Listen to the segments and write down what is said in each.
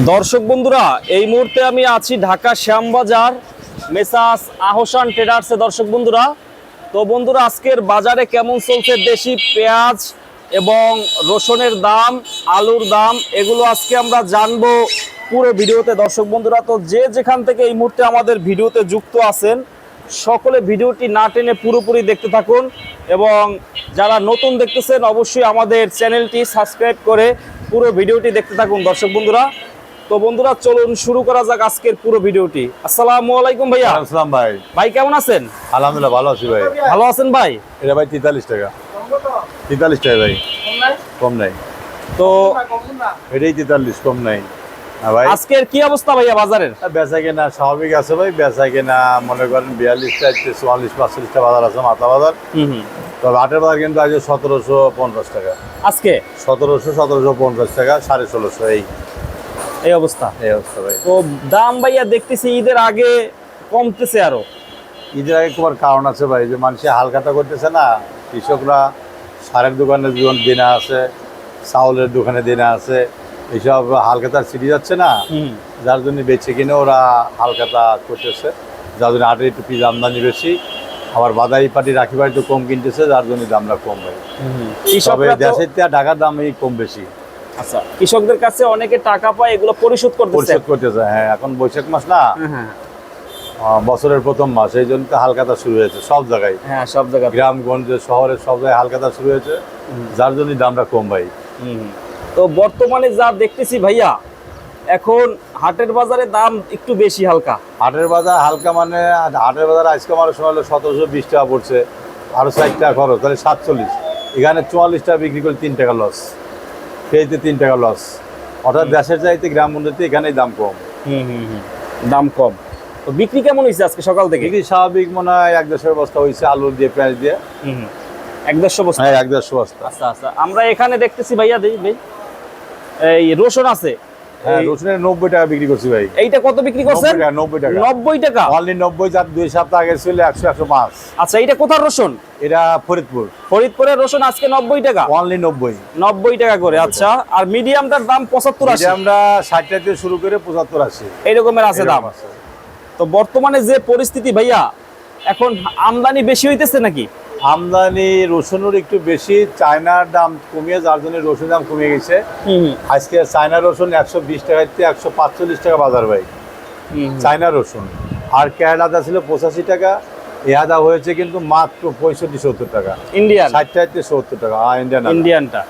দর্শক বন্ধুরা, এই মুহূর্তে আমি আছি ঢাকা শ্যামবাজার মেসাস আহসান ট্রেডার্সে দর্শক বন্ধুরা, তো বন্ধুরা, আজকের বাজারে কেমন চলছে দেশি পেঁয়াজ এবং রসুনের দাম, আলুর দাম, এগুলো আজকে আমরা জানব পুরো ভিডিওতে। দর্শক বন্ধুরা, তো যে যেখান থেকে এই মুহূর্তে আমাদের ভিডিওতে যুক্ত আছেন, সকলে ভিডিওটি না টেনে পুরোপুরি দেখতে থাকুন এবং যারা নতুন দেখতেছেন, অবশ্যই আমাদের চ্যানেলটি সাবস্ক্রাইব করে পুরো ভিডিওটি দেখতে থাকুন। দর্শক বন্ধুরা তো বন্ধুরা চলুন শুরু করা যাক আজকের পুরো ভিডিওটি। আসসালামু আলাইকুম ভাইয়া। আসসালাম ভাই। ভাই কেমন আছেন? আলহামদুলিল্লাহ ভালো আছি ভাই। ভালো আছেন ভাই? এটা ভাই তেতাল্লিশ টাকা। তেতাল্লিশ টাকা ভাই। কম নাই। তো এটাই তেতাল্লিশ কম নাই। ভাই। আজকের কি অবস্থা ভাইয়া বাজারের? বেচা কেনা স্বাভাবিক আছে ভাই বেচা কেনা মনে করেন বিয়াল্লিশটা চুয়াল্লিশ পাঁচচল্লিশটা বাজার আছে মাথা বাজার। তবে হাটের বাজার কিন্তু আজ সতেরোশো পঞ্চাশ টাকা। আজকে? সতেরোশো সতেরোশো পঞ্চাশ টাকা সাড়ে ষোলোশো এই। এই অবস্থা। এই অবস্থা ভাই। তো দাম ভাইয়া দেখতেছি ঈদের আগে কমতেছে আরও। ঈদের আগে তোমার কারণ আছে ভাই যে মানুষে হালখাতা করতেছে না কৃষকরা সারের দোকানে যখন দেনা আছে চাউলের দোকানে দেনা আছে এইসব হালখাতার সিঁড়ি যাচ্ছে না। যার জন্য বেছে কিনে ওরা হালখাতা করতেছে। যার জন্য আটের একটু পিস আমদানি বেশি। আবার বাদাই পাটি রাখি বাড়ি তো কম কিনতেছে যার জন্য দামটা কম ভাই। তবে দেশের ঢাকার দাম এই কম বেশি। আচ্ছা কৃষকদের কাছে অনেকে টাকা পায় এগুলো পরিশোধ করতেছে। পরিশোধ করতেছে হ্যাঁ এখন বৈশাখ মাস না? হ্যাঁ বছরের প্রথম মাস এই জন্য তো হালখাতা শুরু হয়েছে সব জায়গায়। হ্যাঁ সব জায়গায় গ্রামগঞ্জে শহরের সব জায়গায় হালখাতা শুরু হয়েছে যার জন্য দামটা কম ভাই। তো বর্তমানে যা দেখতেছি ভাইয়া এখন হাটের বাজারে দাম একটু বেশি হালকা। হাটের বাজার হালকা মানে হাটের বাজার আজকে আমার সময় হলো সতেরোশো বিশ টাকা পড়ছে আরও ষাট টাকা খরচ তাহলে সাতচল্লিশ। এখানে চুয়াল্লিশ টাকা বিক্রি করলে তিন টাকা লস ফেরিতে তিন টাকা লস অর্থাৎ দেশের চাইতে গ্রাম উন্নতি এখানেই দাম কম। হুম হুম হুম। দাম কম। তো বিক্রি কেমন হয়েছে আজকে সকাল থেকে? বিক্রি স্বাভাবিক মনে হয় এক দশের বস্তা হয়েছে আলু দিয়ে পেঁয়াজ দিয়ে। হুম এক দেড়শো বস্তা? হ্যাঁ এক দেড়শো বস্তা। আচ্ছা আচ্ছা। আমরা এখানে দেখতেছি ভাইয়া দেই ভাই এই রসুন আছে। রসুনের নব্বই টাকা বিক্রি করছি ভাই। এইটা কত বিক্রি করছেন? নব্বই টাকা নব্বই টাকা। নব্বই অনলি নব্বই চার দুই সপ্তাহ আগে ছিল একশো একশো পাঁচ। আচ্ছা কোথার রসুন? এটা ফরিদপুর। ফরিদপুরের রসুন আজকে নব্বই টাকা? অনলি নব্বই। নব্বই টাকা করে আচ্ছা। আর মিডিয়ামটার দাম পঁচাত্তর আশি। আমরা ষাট টাকা থেকে শুরু করে পঁচাত্তর আশি। এইরকমের আছে দাম? আছে। তো বর্তমানে যে পরিস্থিতি ভাইয়া এখন আমদানি বেশি হইতেছে নাকি? আমদানি রসুনের একটু বেশি চায়নার দাম কমিয়ে যার জন্য রসুন দাম কমে গেছে। আজকে চায়না রসুন একশো বিশ টাকা থেকে একশো পাঁচচল্লিশ টাকা বাজার ভাই। চায়না রসুন। আর কেরালাদা ছিল পঁচাশি টাকা এ আদা হয়েছে কিন্তু মাত্র পঁয়ষট্টি সত্তর টাকা। ইন্ডিয়ান? ষাট টাকা থেকে সত্তর টাকা ইন্ডিয়ান ইন্ডিয়ানটা?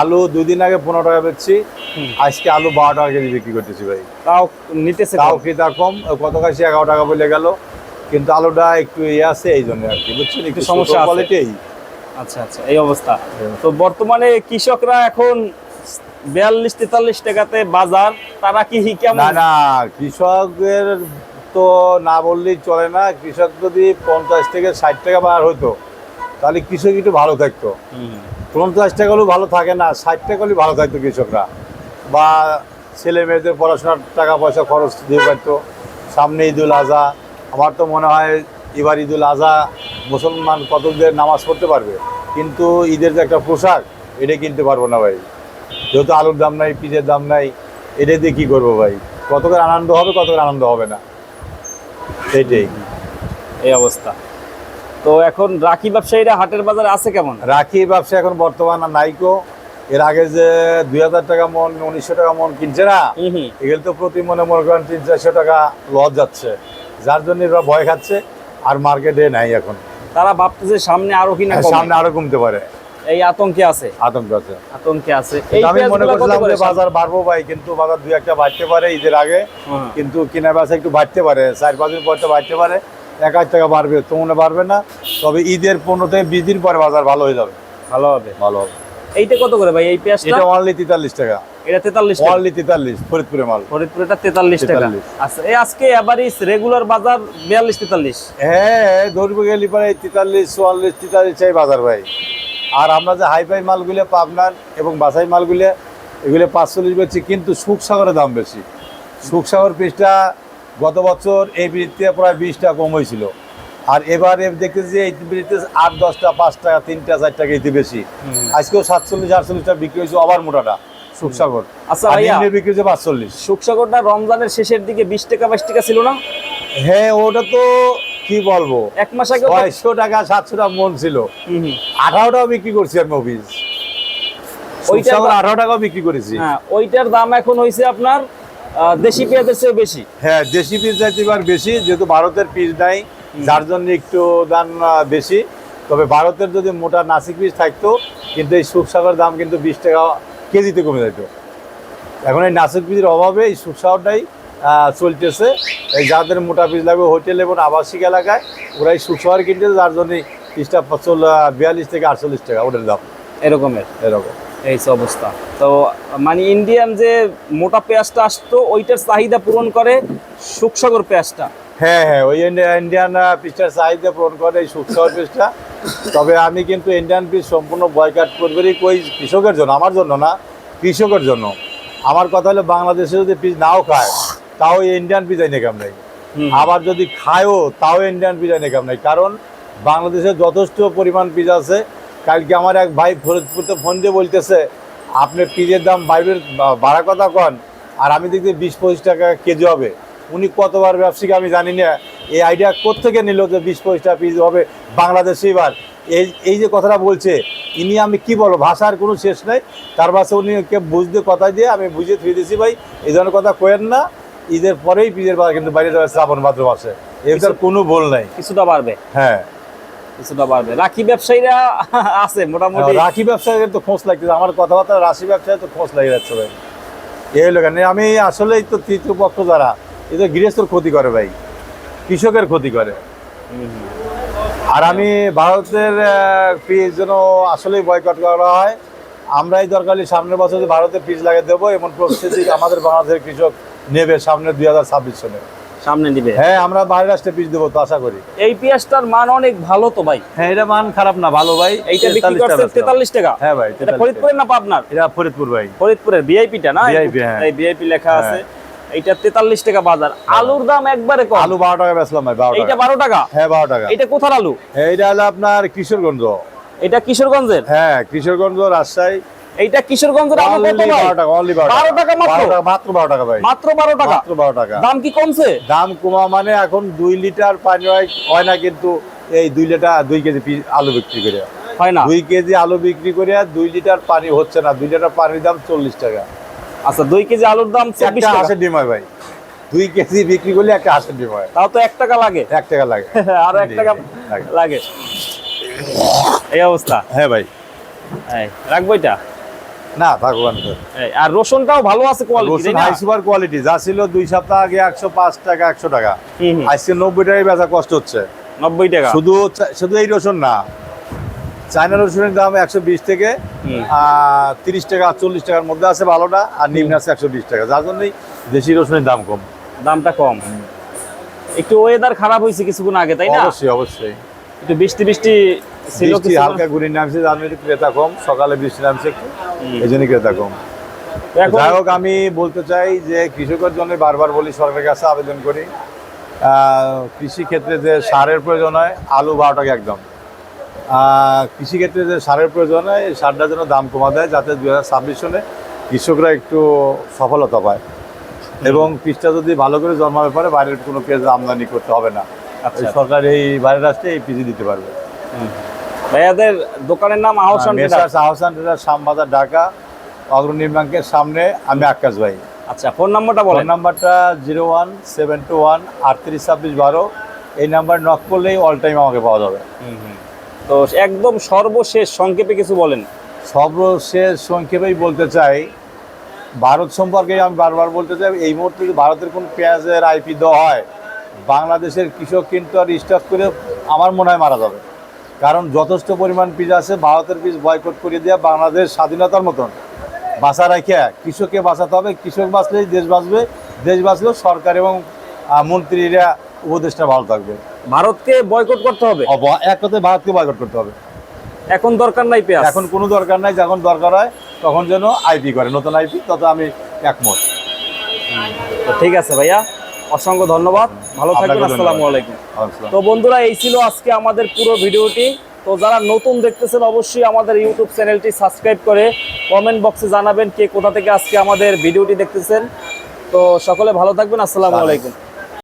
আলু দুই দিন আগে পনেরো টাকা বেচছি হুম। আজকে আলু বারো টাকা কেজি বিক্রি করতেছি ভাই। তাও নিতেছে তাও কম? কত কাছে এগারো টাকা বলে গেল। কিন্তু আলোটা একটু ইয়ে আছে এই জন্য আর কি বুঝছেন? একটু সমস্যা কোয়ালিটি আচ্ছা আচ্ছা এই অবস্থা। তো বর্তমানে কৃষকরা এখন বিয়াল্লিশ তেতাল্লিশ টাকাতে বাজার তারা কি কেমন না না কৃষকদের তো না বললেই চলে না। কৃষক যদি পঞ্চাশ থেকে ষাট টাকা বার হতো তাহলে কৃষক একটু ভালো থাকতো। পঞ্চাশ টাকা হলেও ভালো থাকে না ষাট টাকা হলেও ভালো থাকতো কৃষকরা। বা ছেলে মেয়েদের পড়াশোনার টাকা পয়সা খরচ দিয়ে পারতো। সামনে ঈদুল আজহা আমার তো মনে হয় এবার ঈদুল আজহা মুসলমান কতদের নামাজ পড়তে পারবে? কিন্তু ঈদের যে একটা পোশাক এটা কিনতে পারব না ভাই। যেহেতু আলুর দাম নাই পিজের দাম নাই এটা দিয়ে কী করব ভাই? কতক্ষণ আনন্দ হবে কতক্ষণ আনন্দ হবে না। সেইটাই এই অবস্থা। তো এখন রাখি ব্যবসায়ীরা হাটের বাজারে আছে কেমন? রাখি ব্যবসা এখন বর্তমান আর নাইকো। এর আগে যে দুই হাজার টাকা মন উনিশশো টাকা মন কিনছে না এগুলো তো প্রতি মনে মনে করেন তিন চারশো টাকা লস যাচ্ছে। যার জন্য এরা ভয় খাচ্ছে আর মার্কেটে নাই এখন। তারা ভাবতেছে সামনে আরও কিনা। হ্যাঁ, সামনে আরও কমতে পারে। এই আতঙ্কে আছে। আতঙ্ক আছে। আতঙ্কে আছে। আমি মনে করছিলাম করে? যে বাজার বাড়বো ভাই কিন্তু বাজার দুই একটা বাড়তে পারে ঈদের আগে। হুম। কিন্তু কেনা বেচা একটু বাড়তে পারে চার পাঁচ দিন পরে তো বাড়তে পারে। এক হাজার টাকা বাড়বে তো মনে বাড়বে না। তবে ঈদের পনেরো থেকে বিশ দিন পরে বাজার ভালো হয়ে যাবে। ভালো হবে। ভালো হবে। এইটা কত করে ভাই? এই পেঁয়াজটা? এটা অনলি তেতাল্লিশ টাকা। এটা তেতাল্লিশ টাকা। অনলি তেতাল্লিশ ফরিদপুরে মাল। ফরিদপুর এটা তেতাল্লিশ টাকা। আচ্ছা এই আজকে এভারেজ রেগুলার বাজার বিয়াল্লিশ তেতাল্লিশ। হ্যাঁ ধরবে গেলে পরে তেতাল্লিশ চুয়াল্লিশ তেতাল্লিশ চাই বাজার ভাই। আর আমরা যে হাই ফাই মালগুলো পাবনার এবং বাসাই মালগুলো এগুলো পাঁচচল্লিশ বেচছি কিন্তু সুখসাগরের দাম বেশি। সুখসাগর পিসটা গত বছর এই বৃত্তিতে প্রায় বিশ টাকা কম হয়েছিল। আর এবার দেখতেছি যে এই বৃত্তিতে আট দশটা পাঁচ টাকা তিনটা চার টাকা এতে বেশি আজকেও সাতচল্লিশ আটচল্লিশ টাকা বিক্রি হয়েছে আবার মোটাটা সুখসাগর আচ্ছা বিক্রি হচ্ছে পাঁচচল্লিশ। শুকসাগরটা রমজানের শেষের দিকে বিশ টাকা বাইশ টাকা ছিল না? হ্যাঁ ওটা তো কি বলব? এক মাস আগে ছয়শো টাকা সাতশো টাকা মন ছিল। হুম, হুম। আঠারো টাকা বিক্রি করছি আমি অফিস ওইটার আঠারো টাকাও বিক্রি করেছি। হ্যাঁ ওইটার দাম এখন হয়েছে আপনার দেশি পেঁয়াজের চেয়ে বেশি। হ্যাঁ দেশি পিস চাইতে বেশি যেহেতু ভারতের পিস নাই যার জন্য একটু দাম বেশি। তবে ভারতের যদি মোটা নাসিক বীজ থাকতো কিন্তু এই সুখসাগর দাম কিন্তু বিশ টাকা কেজিতে কমে যেত এখন এই নাসিক বীজের অভাবে এই সুখসাগরটাই চলতেছে। এই যাদের মোটা বীজ লাগবে হোটেল এবং আবাসিক এলাকায় ওরা এই সুখসাগর কিনতেছে যার জন্য পিসটা চল বিয়াল্লিশ থেকে আটচল্লিশ টাকা ওটার দাম। এরকমের? এরকম। এই অবস্থা। তো মানে ইন্ডিয়ান যে মোটা পেঁয়াজটা আসতো ওইটার চাহিদা পূরণ করে শুকসাগর পেঁয়াজটা। হ্যাঁ হ্যাঁ ওই ইন্ডিয়া- ইন্ডিয়ান পিসটার চাহিদা পূরণ করে এই সুখসাগর পিসটা। তবে আমি কিন্তু ইন্ডিয়ান পিস সম্পূর্ণ বয়কাট করবেরই কই কৃষকের জন্য আমার জন্য না কৃষকের জন্য। আমার কথা হলো বাংলাদেশে যদি পিস নাও খায় তাও এই ইন্ডিয়ান পিস এনে কাম নাই। আবার যদি খায়ও তাও ইন্ডিয়ান পিস এনে কাম নাই। কারণ বাংলাদেশে যথেষ্ট পরিমাণ পিস আছে। কালকে আমার এক ভাই ফরিদপুরতে ফোন দিয়ে বলতেছে আপনি পিজের দাম বাইরের বাড়া কথা কন আর আমি দেখছি বিশ পঁচিশ টাকা কেজি হবে। উনি কতবার ব্যবসায়িক আমি জানি না এই আইডিয়া কোত্থেকে নিল যে বিশ পঁচিশটা পিস হবে বাংলাদেশে এবার? এই এই যে কথাটা বলছে ইনি আমি কি বলব ভাষার কোনো শেষ নাই। তার পাশে উনি কে বুঝতে কথা দিয়ে আমি বুঝে থুয়ে দিয়েছি ভাই এই ধরনের কথা কোয়েন না ঈদের পরেই পিজের বাজার কিন্তু বাইরে যাবে শ্রাবণ ভাদ্র মাসে। এটার কোনো ভুল নাই। কিছুটা বাড়বে। হ্যাঁ। কিছুটা বাড়বে। রাখি ব্যবসায়ীরা আছে মোটামুটি। রাখি ব্যবসায় তো খোঁজ লাগতেছে আমার কথাবার্তা রাশি ব্যবসায় তো খোঁজ লাগে যাচ্ছে ভাই। এই হলো কেন আমি আসলেই তো তৃতীয় পক্ষ যারা এ তো গৃহস্থর ক্ষতি করে ভাই কৃষকের ক্ষতি করে। আর আমি ভারতের পিস যেন আসলেই বয়কট করা হয় আমরাই দরকারি সামনের বছর ভারতের পিস লাগিয়ে দেবো এমন পরিস্থিতি আমাদের বাংলাদেশের কৃষক নেবে সামনে দুই হাজার ছাব্বিশ সালে সামনে দিবে হ্যাঁ আমরা বাইরের রাষ্ট্রে পিস দেবো তো আশা করি। এই পেঁয়াজটার মান অনেক ভালো তো ভাই। হ্যাঁ এটা মান খারাপ না ভালো ভাই। এইটা বিক্রি করছে বেচলাম। তেতাল্লিশ টাকা? হ্যাঁ ভাই এটা 43 ফরিদপুরের না পাবনার এটা ফরিদপুর ভাই। ফরিদপুরের ভিআইপিটা না? হ্যাঁ। এই ভিআইপি লেখা হ্যাঁ। আছে। এইটা তেতাল্লিশ টাকা বাজার। আলুর দাম একবারে কম। আলু বারো টাকা বেচলাম ভাই বারো এইটা টাকা। বারো টাকা? হ্যাঁ বারো টাকা। এটা কোথার আলু? এইটা হলো আপনার কিশোরগঞ্জ। এটা কিশোরগঞ্জের? হ্যাঁ কিশোরগঞ্জ রাজশাহী। এইটা কিশোরগঞ্জের আলু কত ভাই? বারো টাকা অনলি বারো বারো টাকা। মাত্র? মাত্র বারো টাকা ভাই। মাত্র বারো টাকা? মাত্র বারো টাকা। দাম কি কমছে? দাম কমা মানে এখন দুই লিটার পানি হয় হয় না কিন্তু এই দুই লিটার দুই কেজি আলু বিক্রি করে। হয় না। দুই কেজি আলু বিক্রি করে দুই লিটার পানি হচ্ছে না। দুই লিটার পানির দাম চল্লিশ টাকা। আচ্ছা দুই কেজি আলুর দাম চব্বিশ টাকা। ডিম হয় ভাই। দুই কেজি বিক্রি করলে একটা হাঁসের ডিম হয়। তাও তো এক টাকা লাগে। এক টাকা লাগে। আর এক টাকা লাগে। এই অবস্থা। হ্যাঁ ভাই। রাখব এটা? না আর রসুনটাও ভালো আছে কোয়ালিটি হাই সুপার কোয়ালিটি যা ছিল দুই সপ্তাহ আগে একশো পাঁচ টাকা একশো টাকা। আজকে নব্বই টাকায় বেচা কষ্ট হচ্ছে। নব্বই টাকা। শুধু শুধু এই রসুন না চায়না রসুনের দাম একশো বিশ থেকে তিরিশ টাকা চল্লিশ টাকার মধ্যে আছে ভালোটা আর নিম্ন আছে একশো বিশ টাকা। যার জন্যই দেশি রসুনের দাম কম। দামটা কম। একটু ওয়েদার খারাপ হয়েছে কিছুক্ষণ আগে তাই না? অবশ্যই অবশ্যই। একটু বৃষ্টি বৃষ্টি বৃষ্টি হালকা ঘুরি নামছে যার জন্য একটু ক্রেতা কম। সকালে বৃষ্টি নামছে একটু এই জন্যই ক্রেতা কম। যাই হোক আমি বলতে চাই যে কৃষকের জন্য বারবার বলি সরকারের কাছে আবেদন করি কৃষি ক্ষেত্রে যে সারের প্রয়োজন হয় আলু বারো টাকা একদম। আহ, কৃষি ক্ষেত্রে যে সারের প্রয়োজন হয় এই সারটা যেন দাম কমা দেয় যাতে দু হাজার ছাব্বিশ সনে কৃষকরা একটু সফলতা পায়। এবং পিসটা যদি ভালো করে জন্মাবে পারে বাইরের কোনো পেঁয়াজ আমদানি করতে হবে না। আচ্ছা। সরকার এই বাইরের রাষ্ট্রে এই পিজি দিতে পারবে। ভাইয়াদের দোকানের নাম Ahsan traders. Messrs Ahsan traders Shyambazar Dhaka Agrani ব্যাংকের সামনে আমি আকাশ ভাই। আচ্ছা ফোন নাম্বারটা বলেন। নাম্বারটা zero one seven two one আটত্রিশ ছাব্বিশ বারো। এই নাম্বার নক করলেই অল টাইম আমাকে পাওয়া যাবে। তো একদম সর্বশেষ সংক্ষেপে কিছু বলেন। সর্বশেষ সংক্ষেপেই বলতে চাই, ভারত সম্পর্কে আমি বারবার বলতে চাই, এই মুহূর্তে যদি ভারতের কোনো পেঁয়াজের আইপি দেওয়া হয়, বাংলাদেশের কৃষক কিন্তু আর স্টক করে আমার মনে হয় মারা যাবে। কারণ যথেষ্ট পরিমাণ পিস আছে, ভারতের পিস বয়কট করে দেওয়া বাংলাদেশ স্বাধীনতার মতন। বাঁচা রাখিয়া কৃষককে বাঁচাতে হবে, কৃষক বাঁচলেই দেশ বাঁচবে, দেশ বাঁচলেও সরকার এবং মন্ত্রীরা, উপদেষ্টা ভালো থাকবে। ভারতকে বয়কট করতে হবে? এক কথায় ভারতকে বয়কট করতে হবে। এখন দরকার নাই পেঁয়াজ? এখন কোনো দরকার নাই যখন দরকার হয় তখন যেন আইপি করে। নতুন আইপি তত আমি একমত। ঠিক আছে ভাইয়া অসংখ্য ধন্যবাদ। ভালো থাকবেন আসসালামু আলাইকুম। তো বন্ধুরা এই ছিল আজকে আমাদের পুরো ভিডিওটি। তো যারা নতুন দেখতেছেন অবশ্যই আমাদের ইউটিউব চ্যানেলটি সাবস্ক্রাইব করে কমেন্ট বক্সে জানাবেন কে কোথা থেকে আজকে আমাদের ভিডিওটি দেখতেছেন। তো সকলে ভালো থাকবেন আসসালামু আলাইকুম।